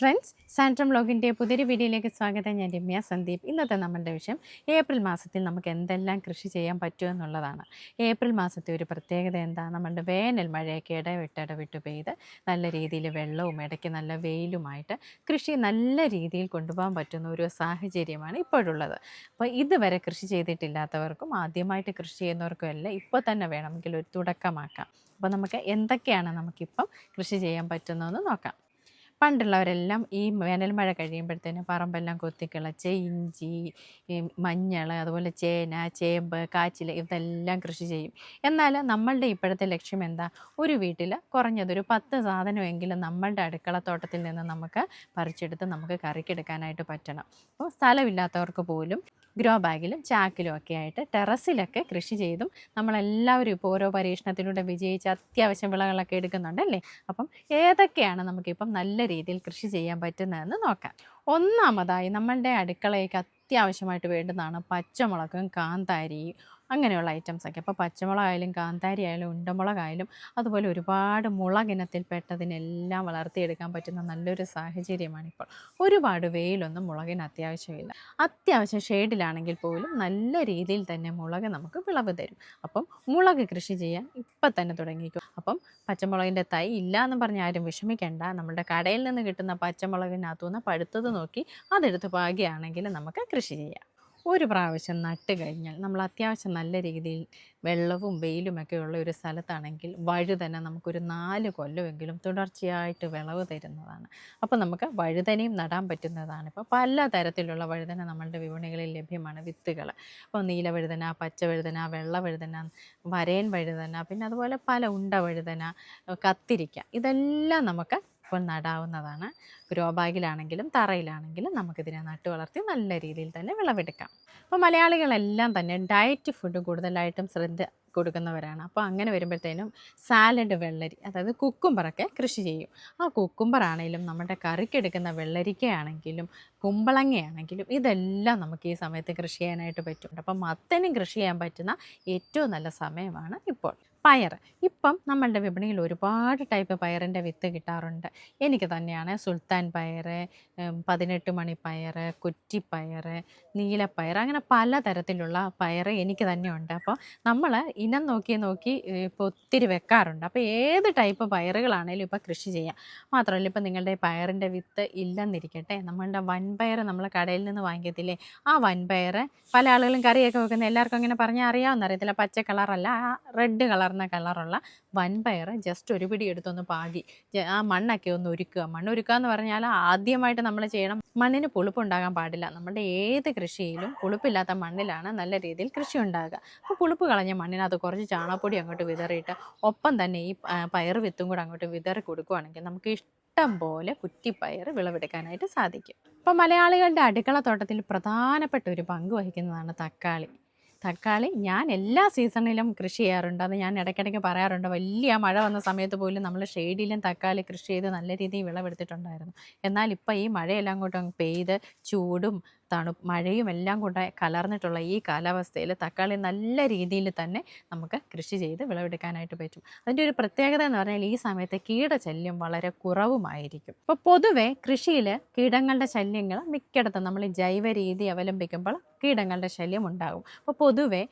Friends സാൻട്രം ബ്ലോഗിന്റെ പുതിയൊരു വീഡിയോയിലേക്ക് സ്വാഗതം. ഞാൻ രമ്യ സന്ദീപ്. ഇന്നത്തെ നമ്മളുടെ വിഷയം ഏപ്രിൽ മാസത്തിൽ നമുക്ക് എന്തെല്ലാം കൃഷി ചെയ്യാൻ പറ്റുമെന്നുള്ളതാണ് ഏപ്രിൽ മാസത്തെ ഒരു പ്രത്യേകത എന്താ? നമ്മളുടെ വേനൽ മഴയൊക്കെ ഇടവിട്ട് ഇടവിട്ട് പെയ്ത് നല്ല രീതിയിൽ വെള്ളവും ഇടയ്ക്ക് നല്ല വെയിലുമായിട്ട് കൃഷി നല്ല രീതിയിൽ കൊണ്ടുപോകാൻ പറ്റുന്ന ഒരു സാഹചര്യമാണ് ഇപ്പോഴുള്ളത്. അപ്പോൾ ഇതുവരെ കൃഷി ചെയ്തിട്ടില്ലാത്തവർക്കും ആദ്യമായിട്ട് കൃഷി ചെയ്യുന്നവർക്കും എല്ലാം ഇപ്പോൾ തന്നെ വേണമെങ്കിൽ ഒരു തുടക്കമാക്കാം. അപ്പോൾ നമുക്ക് എന്തൊക്കെയാണ് നമുക്കിപ്പം കൃഷി ചെയ്യാൻ പറ്റുന്നതെന്ന് നോക്കാം. പണ്ടുള്ളവരെല്ലാം ഈ വേനൽ മഴ കഴിയുമ്പോഴത്തേനും പറമ്പെല്ലാം കൊത്തിക്കിളച്ച് ഇഞ്ചി മഞ്ഞൾ അതുപോലെ ചേന ചേമ്പ് കാച്ചിൽ ഇതെല്ലാം കൃഷി ചെയ്യും. എന്നാൽ നമ്മളുടെ ഇപ്പോഴത്തെ ലക്ഷ്യം എന്താ? ഒരു വീട്ടിൽ കുറഞ്ഞതൊരു പത്ത് സാധനമെങ്കിലും നമ്മളുടെ അടുക്കളത്തോട്ടത്തിൽ നിന്ന് നമുക്ക് പറിച്ചെടുത്ത് നമുക്ക് കറിക്കെടുക്കാനായിട്ട് പറ്റണം. അപ്പോൾ സ്ഥലമില്ലാത്തവർക്ക് പോലും ഗ്രോ ബാഗിലും ചാക്കിലും ഒക്കെ ആയിട്ട് ടെറസിലൊക്കെ കൃഷി ചെയ്തും നമ്മളെല്ലാവരും ഇപ്പോൾ ഓരോ പരീക്ഷണത്തിലൂടെ വിജയിച്ച് അത്യാവശ്യം വിളകളൊക്കെ എടുക്കുന്നുണ്ടല്ലേ അപ്പം ഏതൊക്കെയാണ് നമുക്കിപ്പം നല്ല രീതിയിൽ കൃഷി ചെയ്യാൻ പറ്റുന്നതെന്ന് നോക്കാം. ഒന്നാമതായി നമ്മളുടെ അടുക്കളയ്ക്ക് അത്യാവശ്യമായിട്ട് വേണ്ടുന്നതാണ് പച്ചമുളകും കാന്താരിയും അങ്ങനെയുള്ള ഐറ്റംസ് ഒക്കെ. അപ്പോൾ പച്ചമുളകായാലും കാന്താരി ആയാലും ഉണ്ടമുളകായാലും അതുപോലെ ഒരുപാട് മുളകിനത്തിൽപ്പെട്ടതിനെല്ലാം വളർത്തിയെടുക്കാൻ പറ്റുന്ന നല്ലൊരു സാഹചര്യമാണ് ഇപ്പോൾ. ഒരുപാട് വെയിലൊന്നും മുളകിന് അത്യാവശ്യമില്ല. അത്യാവശ്യം ഷെയ്ഡിലാണെങ്കിൽ പോലും നല്ല രീതിയിൽ തന്നെ മുളക് നമുക്ക് വിളവ് തരും. അപ്പം മുളക് കൃഷി ചെയ്യാൻ ഇപ്പം തന്നെ തുടങ്ങിക്കും. അപ്പം പച്ചമുളകിന്റെ തൈ ഇല്ല എന്ന് പറഞ്ഞ് ആരും വിഷമിക്കേണ്ട. നമ്മുടെ കടയിൽ നിന്ന് കിട്ടുന്ന പച്ചമുളകിനകത്തുനിന്ന് പഴുത്തത് നോക്കി അതെടുത്ത് പാകിയാണെങ്കിൽ നമുക്ക് കൃഷി ചെയ്യാം. ഒരു പ്രാവശ്യം നട്ട് കഴിഞ്ഞാൽ നമ്മൾ അത്യാവശ്യം നല്ല രീതിയിൽ വെള്ളവും വെയിലുമൊക്കെ ഉള്ള ഒരു സ്ഥലത്താണെങ്കിൽ വഴുതന നമുക്കൊരു നാല് കൊല്ലമെങ്കിലും തുടർച്ചയായിട്ട് വിളവ് തരുന്നതാണ്. അപ്പോൾ നമുക്ക് വഴുതനയും നടാൻ പറ്റുന്നതാണ്. ഇപ്പോൾ പല തരത്തിലുള്ള വഴുതന നമ്മളുടെ വിപണികളിൽ ലഭ്യമാണ്. വിത്തുകൾ. അപ്പോൾ നീല വഴുതന പച്ച വഴുതന വെള്ള വഴുതന വരയൻ വഴുതന പിന്നെ അതുപോലെ പല ഉണ്ട വഴുതന കത്തിരിക്ക. ഇതെല്ലാം നമുക്ക് ഇപ്പോൾ നടാവുന്നതാണ്. ഗ്രോ ബാഗിലാണെങ്കിലും തറയിലാണെങ്കിലും നമുക്കിതിനെ നട്ടു വളർത്തി നല്ല രീതിയിൽ തന്നെ വിളവെടുക്കാം. അപ്പോൾ മലയാളികളെല്ലാം തന്നെ ഡയറ്റ് ഫുഡ് കൂടുതലായിട്ടും ശ്രദ്ധ കൊടുക്കുന്നവരാണ്. അപ്പോൾ അങ്ങനെ വരുമ്പോഴത്തേനും സാലഡ് വെള്ളരി അതായത് കുക്കുംബറൊക്കെ കൃഷി ചെയ്യും. ആ കുക്കുംബർ ആണെങ്കിലും നമ്മുടെ കറിക്കെടുക്കുന്ന വെള്ളരിക്കയാണെങ്കിലും കുമ്പളങ്ങയാണെങ്കിലും ഇതെല്ലാം നമുക്ക് ഈ സമയത്ത് കൃഷി ചെയ്യാനായിട്ട് പറ്റും. അപ്പം മത്തനും കൃഷി ചെയ്യാൻ പറ്റുന്ന ഏറ്റവും നല്ല സമയമാണ് ഇപ്പോൾ. പയർ ഇപ്പം നമ്മളുടെ വിപണിയിൽ ഒരുപാട് ടൈപ്പ് പയറിന്റെ വിത്ത് കിട്ടാറുണ്ട്. എനിക്ക് തന്നെയാണ് സുൽത്താൻ പയർ പതിനെട്ട് മണി പയർ കുറ്റിപ്പയർ നീലപ്പയർ അങ്ങനെ പല തരത്തിലുള്ള പയർ എനിക്ക് തന്നെ ഉണ്ട് അപ്പോൾ നമ്മൾ ഇനം നോക്കി നോക്കി ഇപ്പോൾ ഒത്തിരി വെക്കാറുണ്ട്. അപ്പോൾ ഏത് ടൈപ്പ് പയറുകളാണേലും ഇപ്പോൾ കൃഷി ചെയ്യാം. മാത്രമല്ല ഇപ്പോൾ നിങ്ങളുടെ പയറിന്റെ വിത്ത് ഇല്ലെന്നിരിക്കട്ടെ നമ്മളുടെ വൻപയർ നമ്മൾ കടയിൽ നിന്ന് വാങ്ങിയതില്ലേ ആ വൻപയർ പല ആളുകളും കറിയൊക്കെ വെക്കുന്ന എല്ലാവർക്കും അങ്ങനെ പറഞ്ഞാൽ അറിയാവുന്ന അറിയത്തില്ല പച്ച കളറല്ല റെഡ് റെഡ് കളർന്ന കളറുള്ള വൻപയർ ജസ്റ്റ് ഒരു പിടി എടുത്തൊന്ന് പാകി ആ മണ്ണൊക്കെ ഒന്ന് ഒരുക്കുക മണ്ണ് ഒരുക്കുക എന്ന് പറഞ്ഞാൽ ആദ്യമായിട്ട് നമ്മൾ ചെയ്യണം മണ്ണിന് പുളിപ്പുണ്ടാകാൻ പാടില്ല. നമ്മുടെ ഏത് കൃഷിയിലും പുളിപ്പില്ലാത്ത മണ്ണിലാണ് നല്ല രീതിയിൽ കൃഷി ഉണ്ടാകുക. അപ്പോൾ പുളിപ്പ് കളഞ്ഞ മണ്ണിനകത്ത് കുറച്ച് ചാണകപ്പൊടി അങ്ങോട്ട് വിതറിയിട്ട് ഒപ്പം തന്നെ ഈ പയർ വിത്തും കൂടെ അങ്ങോട്ട് വിതറി കൊടുക്കുകയാണെങ്കിൽ നമുക്ക് ഇഷ്ടം പോലെ കുറ്റിപ്പയർ വിളവെടുക്കാനായിട്ട് സാധിക്കും. ഇപ്പോൾ മലയാളികളുടെ അടുക്കളത്തോട്ടത്തിൽ പ്രധാനപ്പെട്ട ഒരു പങ്ക് വഹിക്കുന്നതാണ് തക്കാളി. തക്കാളി ഞാൻ എല്ലാ സീസണിലും കൃഷി ചെയ്യാറുണ്ട്. അത് ഞാൻ ഇടയ്ക്കിടയ്ക്ക് പറയാറുണ്ട്. വലിയ മഴ വന്ന സമയത്ത് പോലും നമ്മൾ ഷെയ്ഡിലും തക്കാളി കൃഷി ചെയ്ത് നല്ല രീതിയിൽ വിളവെടുത്തിട്ടുണ്ടായിരുന്നു. എന്നാൽ ഇപ്പോൾ ഈ മഴയെല്ലാം കൂട്ടും പെയ്ത് ചൂടും തണു മഴയും എല്ലാം കൂടെ കലർന്നിട്ടുള്ള ഈ കാലാവസ്ഥയിൽ തക്കാളി നല്ല രീതിയിൽ തന്നെ നമുക്ക് കൃഷി ചെയ്ത് വിളവെടുക്കാനായിട്ട് പറ്റും. അതിന്റെ ഒരു പ്രത്യേകത എന്ന് പറഞ്ഞാൽ ഈ സമയത്ത് കീടശല്യം വളരെ കുറവുമായിരിക്കും. അപ്പോൾ പൊതുവെ കൃഷിയിൽ കീടങ്ങളുടെ ശല്യങ്ങൾ മിക്കിടത്തും നമ്മൾ ജൈവ രീതി അവലംബിക്കുമ്പോൾ കീടങ്ങളുടെ ശല്യം ഉണ്ടാകും. അപ്പോൾ പൊതുവെ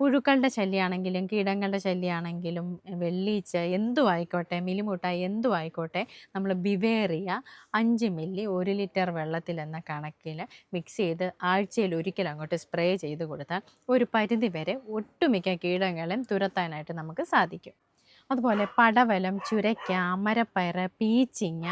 പുഴുക്കളുടെ ശല്യമാണെങ്കിലും കീടങ്ങളുടെ ശല്യമാണെങ്കിലും വെള്ളീച്ച എന്തു ആയിക്കോട്ടെ മിലിമുട്ട എന്തു ആയിക്കോട്ടെ നമ്മൾ ബിവേറിയ അഞ്ച് മില്ലി ഒരു ലിറ്റർ വെള്ളത്തിൽ എന്ന കണക്കിൽ മിക്സ് ചെയ്ത് ആഴ്ചയിൽ ഒരിക്കൽ അങ്ങോട്ട് സ്പ്രേ ചെയ്ത് കൊടുത്താൽ ഒരു പരിധി വരെ ഒട്ടുമിക്ക കീടങ്ങളും തുരത്താനായിട്ട് നമുക്ക് സാധിക്കും. അതുപോലെ പടവലം ചുരയ്ക്ക അമരപ്പയർ പീച്ചിങ്ങ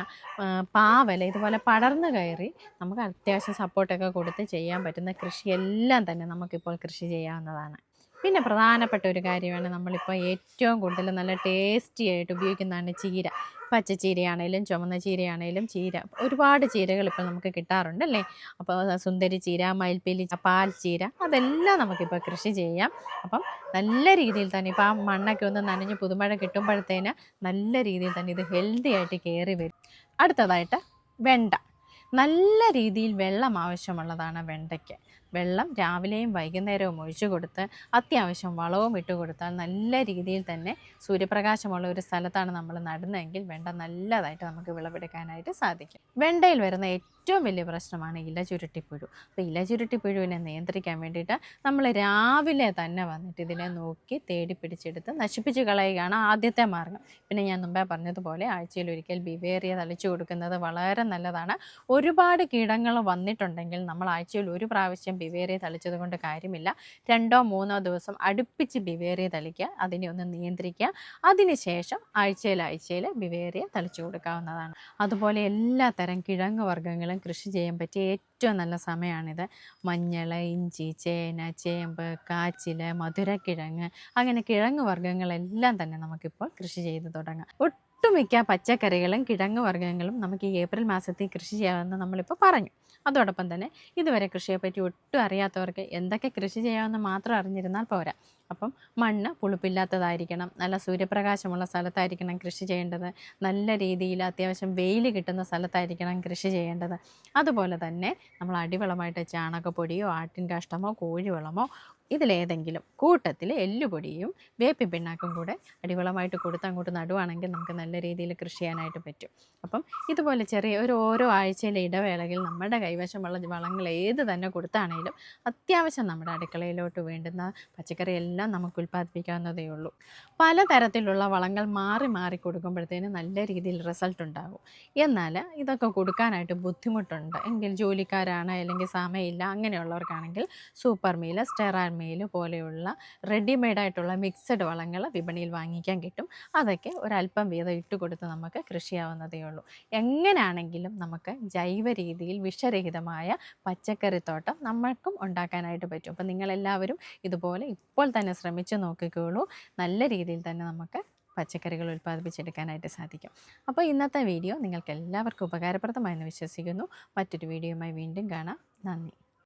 പാവല ഇതുപോലെ പടർന്നു കയറി നമുക്ക് അത്യാവശ്യം സപ്പോർട്ടൊക്കെ കൊടുത്ത് ചെയ്യാൻ പറ്റുന്ന കൃഷിയെല്ലാം തന്നെ നമുക്കിപ്പോൾ കൃഷി ചെയ്യാവുന്നതാണ്. പിന്നെ പ്രധാനപ്പെട്ട ഒരു കാര്യമാണ് നമ്മളിപ്പോൾ ഏറ്റവും കൂടുതൽ നല്ല ടേസ്റ്റി ആയിട്ട് ഉപയോഗിക്കുന്നതാണ് ചീര. പച്ചച്ചീരയാണേലും ചുമന്ന ചീരയാണേലും ചീര. ഒരുപാട് ചീരകൾ ഇപ്പോൾ നമുക്ക് കിട്ടാറുണ്ട് അല്ലേ? അപ്പോൾ സുന്ദരി ചീര മയിൽപ്പീലി പാൽ ചീര അതെല്ലാം നമുക്കിപ്പോൾ കൃഷി ചെയ്യാം. അപ്പം നല്ല രീതിയിൽ തന്നെ ഇപ്പോൾ ആ മണ്ണൊക്കെ ഒന്ന് നനഞ്ഞ് പുതുമഴ കിട്ടുമ്പോഴത്തേന് നല്ല രീതിയിൽ തന്നെ ഇത് ഹെൽത്തി ആയിട്ട് കയറി വരും. അടുത്തതായിട്ട് വെണ്ട. നല്ല രീതിയിൽ വെള്ളം ആവശ്യമുള്ളതാണ് വെണ്ടയ്ക്ക്. വെള്ളം രാവിലെയും വൈകുന്നേരവും ഒഴിച്ചു കൊടുത്ത് അത്യാവശ്യം വളവും ഇട്ട് കൊടുത്താൽ നല്ല രീതിയിൽ തന്നെ സൂര്യപ്രകാശമുള്ള ഒരു സ്ഥലത്താണ് നമ്മൾ നടുന്നതെങ്കിൽ വെണ്ട നല്ലതായിട്ട് നമുക്ക് വിളവെടുക്കാനായിട്ട് സാധിക്കും. വെണ്ടയിൽ വരുന്ന ഏറ്റവും വലിയ പ്രശ്നമാണ് ഇല ചുരുട്ടിപ്പുഴു. അപ്പോൾ ഇല ചുരുട്ടിപ്പുഴുവിനെ നിയന്ത്രിക്കാൻ വേണ്ടിയിട്ട് നമ്മൾ രാവിലെ തന്നെ വന്നിട്ട് ഇതിനെ നോക്കി തേടി പിടിച്ചെടുത്ത് നശിപ്പിച്ച് കളയുകയാണ് ആദ്യത്തെ മാർഗം. പിന്നെ ഞാൻ മുമ്പേ പറഞ്ഞതുപോലെ ആഴ്ചയിൽ ഒരിക്കൽ ബിവേറിയ തളിച്ചു കൊടുക്കുന്നത് വളരെ നല്ലതാണ്. ഒരുപാട് കീടങ്ങൾ വന്നിട്ടുണ്ടെങ്കിൽ നമ്മൾ ആഴ്ചയിൽ ഒരു പ്രാവശ്യം ബിവേറിയ തളിച്ചത് കൊണ്ട് കാര്യമില്ല. രണ്ടോ മൂന്നോ ദിവസം അടുപ്പിച്ച് ബിവേറിയ തളിക്കുക അതിനെ ഒന്ന് നിയന്ത്രിക്കുക. അതിനുശേഷം ആഴ്ചയിൽ ആഴ്ചയിൽ ബിവേറിയ തളിച്ചു കൊടുക്കാവുന്നതാണ്. അതുപോലെ എല്ലാ തരം കിഴങ്ങ് വർഗങ്ങളും കൃഷി ചെയ്യാൻ പറ്റിയ ഏറ്റവും നല്ല സമയമാണിത്. മഞ്ഞൾ ഇഞ്ചി ചേന ചേമ്പ് കാച്ചിൽ മധുരക്കിഴങ്ങ് അങ്ങനെ കിഴങ്ങ് വർഗങ്ങളെല്ലാം തന്നെ നമുക്കിപ്പോൾ കൃഷി ചെയ്ത് തുടങ്ങാം. ഒട്ടുമിക്ക പച്ചക്കറികളും കിഴങ്ങ് വർഗങ്ങളും നമുക്ക് ഈ ഏപ്രിൽ മാസത്തിൽ കൃഷി ചെയ്യാമെന്ന് നമ്മളിപ്പോൾ പറഞ്ഞു. അതോടൊപ്പം തന്നെ ഇതുവരെ കൃഷിയെപ്പറ്റി ഒട്ടും അറിയാത്തവർക്ക് എന്തൊക്കെ കൃഷി ചെയ്യാമെന്ന് മാത്രം അറിഞ്ഞിരുന്നാൽ പോരാ. അപ്പം മണ്ണ് പുളിപ്പില്ലാത്തതായിരിക്കണം നല്ല സൂര്യപ്രകാശമുള്ള സ്ഥലത്തായിരിക്കണം കൃഷി ചെയ്യേണ്ടത് നല്ല രീതിയിൽ അത്യാവശ്യം വെയിൽ കിട്ടുന്ന സ്ഥലത്തായിരിക്കണം കൃഷി ചെയ്യേണ്ടത്. അതുപോലെ തന്നെ നമ്മൾ അടിവളമായിട്ട് ചാണകപ്പൊടിയോ ആട്ടിൻ കാഷ്ടമോ കോഴിവളമോ ഇതിലേതെങ്കിലും കൂട്ടത്തിൽ എല്ലുപൊടിയും വേപ്പിൻ പിണ്ണാക്കും കൂടെ അടിവളമായിട്ട് കൊടുത്ത് അങ്ങോട്ട് നടുവാണെങ്കിൽ നമുക്ക് നല്ല രീതിയിൽ കൃഷി ചെയ്യാനായിട്ട് പറ്റും. അപ്പം ഇതുപോലെ ചെറിയ ഒരു ഓരോ ആഴ്ചയിലെ ഇടവേളയിൽ നമ്മുടെ കൈവശമുള്ള വളങ്ങൾ ഏത് തന്നെ കൊടുത്താണെങ്കിലും അത്യാവശ്യം നമ്മുടെ അടുക്കളയിലോട്ട് വേണ്ടുന്ന പച്ചക്കറി എല്ലാം നമുക്ക് ഉൽപ്പാദിപ്പിക്കാവുന്നതേ ഉള്ളൂ. പലതരത്തിലുള്ള വളങ്ങൾ മാറി മാറി കൊടുക്കുമ്പോഴത്തേന് നല്ല രീതിയിൽ റിസൾട്ട് ഉണ്ടാകും. എന്നാൽ ഇതൊക്കെ കൊടുക്കാനായിട്ട് ബുദ്ധിമുട്ടുണ്ട്. എങ്കിൽ ജോലിക്കാരാണ് അല്ലെങ്കിൽ സമയമില്ല അങ്ങനെയുള്ളവർക്കാണെങ്കിൽ സൂപ്പർ മീൽ സ്റ്റെറാൻ മീൽ പോലെയുള്ള റെഡിമെയ്ഡ് ആയിട്ടുള്ള മിക്സഡ് വളങ്ങൾ വിപണിയിൽ വാങ്ങിക്കാൻ കിട്ടും. അതൊക്കെ ഒരല്പം വീതം ഇട്ട് കൊടുത്ത് നമുക്ക് കൃഷിയാവുന്നതേ ഉള്ളൂ. എങ്ങനെയാണെങ്കിലും നമുക്ക് ജൈവ രീതിയിൽ വിഷരഹിതമായ പച്ചക്കറിത്തോട്ടം നമ്മൾക്കും ഉണ്ടാക്കാനായിട്ട് പറ്റും. അപ്പം നിങ്ങളെല്ലാവരും ഇതുപോലെ ഇപ്പോൾ തന്നെ ശ്രമിച്ചു നോക്കിക്കോളൂ. നല്ല രീതിയിൽ തന്നെ നമുക്ക് പച്ചക്കറികൾ ഉൽപ്പാദിപ്പിച്ചെടുക്കാനായിട്ട് സാധിക്കും. അപ്പോൾ ഇന്നത്തെ വീഡിയോ നിങ്ങൾക്ക് എല്ലാവർക്കും ഉപകാരപ്രദമായെന്ന് വിശ്വസിക്കുന്നു. മറ്റൊരു വീഡിയോയുമായി വീണ്ടും കാണാം. നന്ദി.